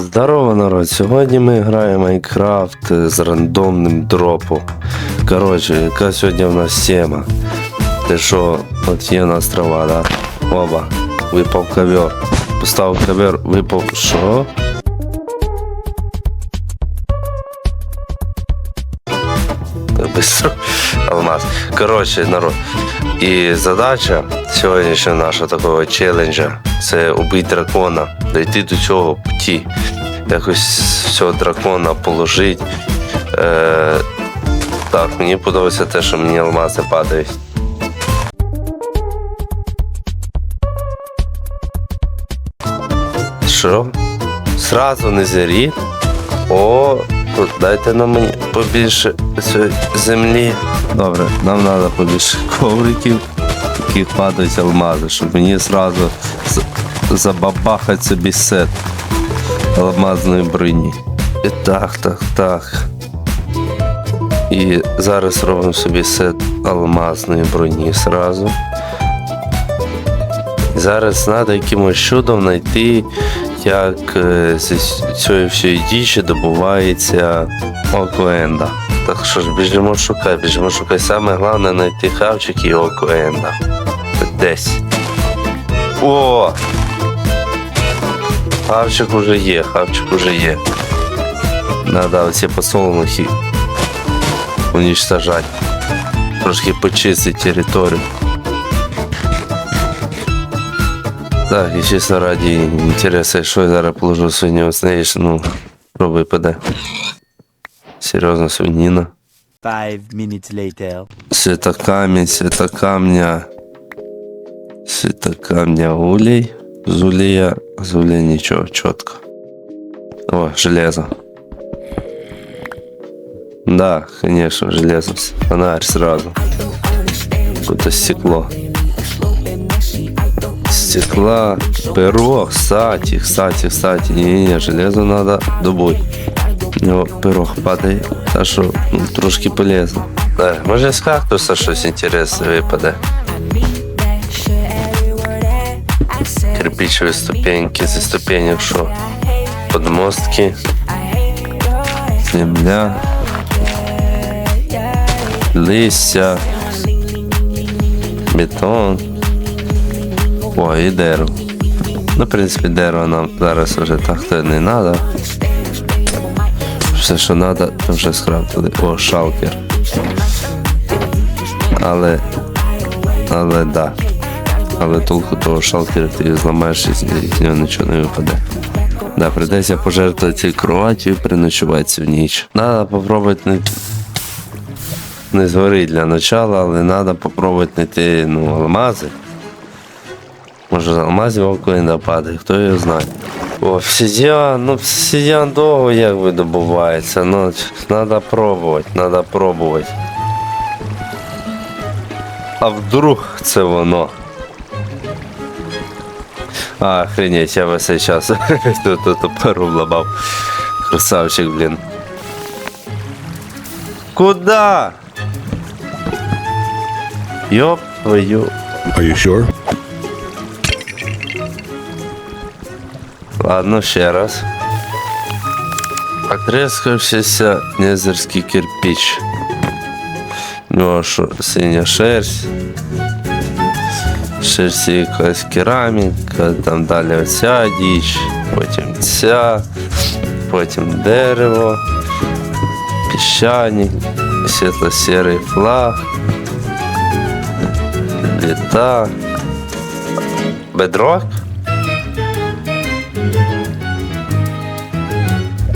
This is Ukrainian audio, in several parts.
Здорово, народ! Сьогодні ми граємо Майнкрафт з рандомним дропом. Коротше, яка сьогодні в нас тема? Те що, от є у нас трава, да? Оба. Випав ковер. Поставив ковер, випав. Що? Быстро. Алмаз. Коротше, народ. І задача сьогоднішнього нашого такого челенджа це убити дракона, дойти до цього путі. Якось цього дракона положити. Е, так, мені подобається те, що мені алмази падають. Що? Сразу не зірі. О, тут дайте нам мені побільше землі. Добре, нам треба побільше ковриків, яких падають алмази, щоб мені зразу забабахати собі сет алмазної броні. І так, так, так. І зараз робимо собі сет алмазної броні зразу. Зараз треба якимось чудом знайти, як е, з цієї всієї дічі добувається окоенда. Так що ж, біжимо шукай, біжимо шукай. Саме головне знайти хавчик і окоенда. Десь. О! Хавчик уже є, хавчик уже є. Надо оці посолонухи уничтожать. Трошки почистити територію. Так, і чесно раді інтересу, що я зараз положу сьогодні оціниш, ну, пробуй паде. Серйозно, свиніна. Five minutes later. Света камінь, света камня. Света камня улей. З улея, з улея нічого, чітко. О, железо. Да, конечно, железо. Фонарь сразу. Какое-то стекло. Стекла, перо, кстати, кстати, кстати, Не-не-не, железо надо добыть. Нього пирог падає, та що ну, трошки полезно. Так, може з кактуса щось інтересне випаде. Кирпичеві ступеньки, зі ступенек що? Подмостки, земля, листя, бетон. О, і дерево. Ну, в принципі, дерево нам зараз вже так то не треба. Все, що треба, то вже скрафтили. О, шалкер. Але. Але да. Але толку того шалкера ти зламаєш і з нього нічого не випаде. Да, прийдеться пожертвувати кроватю і переночувати в ніч. Надо попробувати не, не згори для начала, але треба попробувати знайти ну, алмази. Може з алмазів око і нападе, хто його знає. Обсидіан, ну обсидіан довго як би добувається, ну треба пробувати, треба пробувати. А вдруг це воно? А, охренеть, я весь цей час тут тут перу. Красавчик, блін. Куда? Йоп твою. Are you sure? Ладно, ще раз. Отрескавшийся незерський кирпич. У нього що, синя шерсть. Шерсть якась кераміка, там далі оця діч, потім ця, потім дерево, піщаник, світло-сірий флаг, літа, бедрок.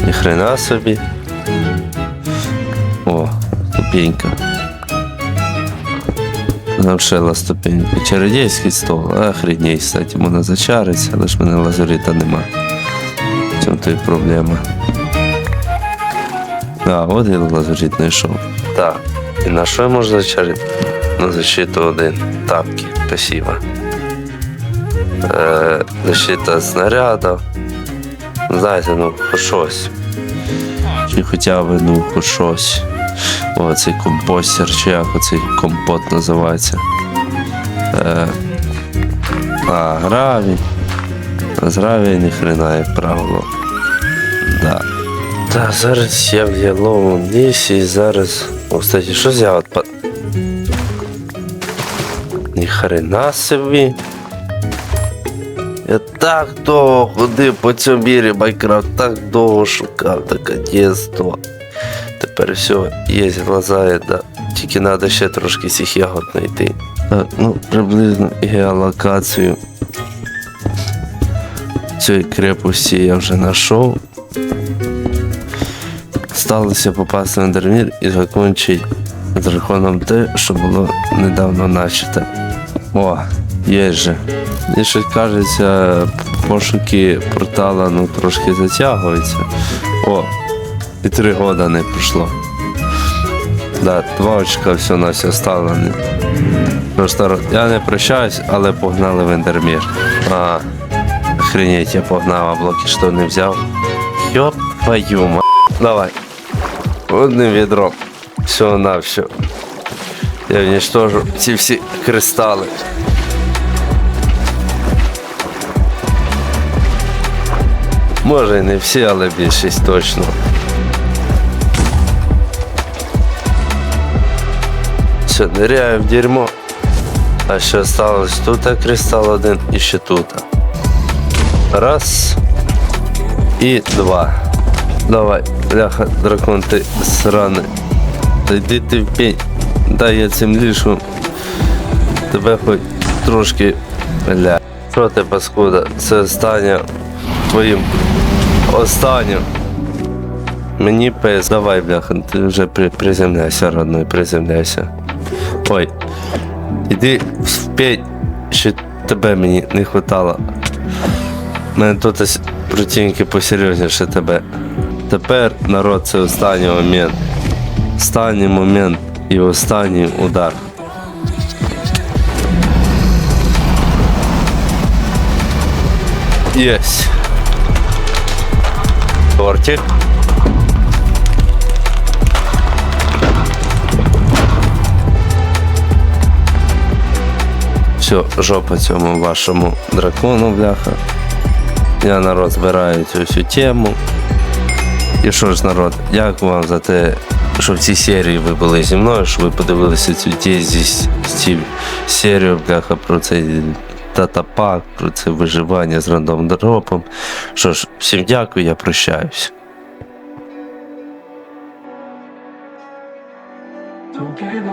Ні хрена собі. О, ступенька. Навшила ступеньку. Чародійський стол. Охренеть, кстати, можна зачариться, але ж мене лазурита нема. В цьому то і проблема. А, от і лазурит знайшов. Так. І на що я можу зачарити? На защиту один. Тапки. Спасибо. Е, защита снарядів. Знаєте, ну, хоч щось. Чи хоча б, ну, хоч щось. О, цей компостер, чи як оцей компот називається. Е, а, гравій. З гравій ні хрена, як правило. Так, зараз я в яловому лісі і зараз. О, кстати, що за от па... Ні хрена собі. Я так довго ходив по цьому мірі Майнкрафт, так довго шукав, таке дійство. Тепер все, є глаза, да. Тільки треба ще трошки цих ягод знайти. Так, ну, приблизно геолокацію цієї крепості я вже знайшов. Сталося попасти на Дермір і закінчити драконом те, що було недавно начате. О, є же. І щось кажеться, пошуки портала ну, трошки затягуються. О, і три года не пройшло. Да, два очка все на все оставлені. Просто я не прощаюсь, але погнали в Ендермір. А, охренеть, я погнав, а блоки що не взяв. Йоп твою ма. Давай. Одним відром. Всього на все. Я уничтожу ці всі кристали. Може і не всі, але більшість точно. Все, ныряю в дерьмо. А ще осталось тут кристал один і ще тут. Раз. І два. Давай, бляха, дракон, ти сраний. Йди ти в пень. Дай я цим лішу. Тебе хоч трошки. Бля. Що ти паскуда? Це останнє твоїм останнім. Мені пес. Давай, бляха, ти вже при, приземляйся, родной, приземляйся. Ой. Іди в пень, що тебе мені не хватало. У мене тут противники посерйозніше тебе. Тепер народ це останній момент. Останній момент і останній удар. Єсть. Тортик. Все, жопа цьому вашому дракону, бляха. Я народ збираю цю всю тему. І що ж, народ, дякую вам за те, що в цій серії ви були зі мною, що ви подивилися цю дізість, цю серію бляха про цей датапак, про це виживання з рандом дропом. Що ж, всім дякую, я прощаюсь. Don't.